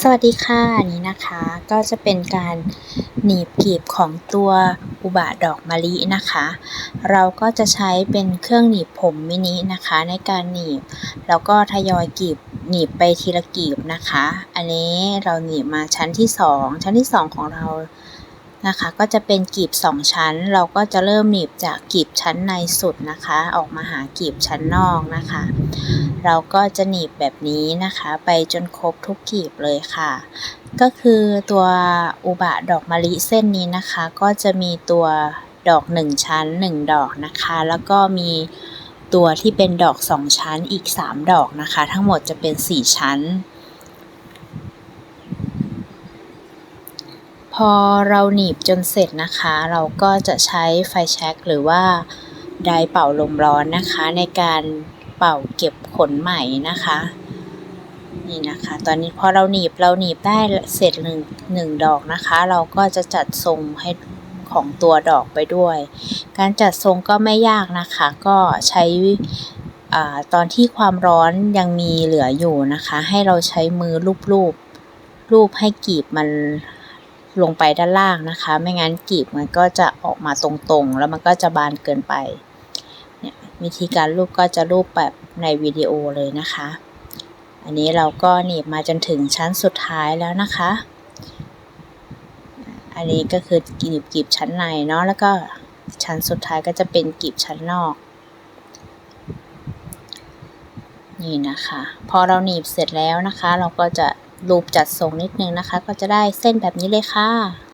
สวัสดีค่ะอันนี้นะคะก็จะเป็นการหนีบกลีบของตัวอุบะดอกมะลินะคะ เราก็จะใช้เป็นเครื่องหนีบผมมินินะคะในการหนีบ แล้วก็ทยอยกลีบหนีบไปทีละกลีบนะคะ อันนี้เราหนีบมาชั้นที่ 2 ชั้นที่ 2 ของเรา นะคะ ก็จะเป็นกลีบ 2 ชั้น เราก็จะเริ่มหนีบจากกลีบชั้นในสุดนะคะ ออกมาหากลีบชั้นนอกนะคะ เราก็จะหนีบแบบนี้นะคะ ไปจนครบทุกกลีบเลยค่ะ ก็คือตัวอุบะดอกมะลิเส้นนี้นะคะ ก็จะมีตัวดอก 1 ชั้น 1 ดอกนะคะ แล้วก็มีตัวที่เป็นดอก 2 ชั้นอีก 3 ดอกนะคะ ทั้งหมดจะเป็น 4 ชั้น พอเราหนีบจนเสร็จนะคะ เราก็จะใช้ไฟแช็กหรือว่าไดร์เป่าลมร้อนนะคะ ในการเป่าเก็บขนไหมนะคะนี่นะคะ ตอนนี้พอเราหนีบเราหนีบได้เสร็จหนึ่งหนึ่งดอกนะคะ เราก็จะจัดทรงให้ของตัวดอกไปด้วย การจัดทรงก็ไม่ยากนะคะ ก็ใช้อตอนที่ความร้อนยังมีเหลืออยู่นะคะ ให้เราใช้มือลูบๆูรูปให้กีบมัน ลงไปด้านล่างนะคะ ไม่งั้นกีบมันก็จะออกมาตรงๆ แล้วมันก็จะบานเกินไปเนี่ยวิธีการรูปก็จะรูปแบบในวิดีโอเลยนะคะ อันนี้เราก็หนีบมาจนถึงชั้นสุดท้ายแล้วนะคะ อันนี้ก็คือกีบกีบชั้นในเนาะแล้วก็ชั้นสุดท้ายก็จะเป็นกีบชั้นนอก นี่นะคะ พอเราหนีบเสร็จแล้วนะคะ เราก็จะ รูปจัดทรงนิดนึงนะคะ ก็จะได้เส้นแบบนี้เลยค่ะ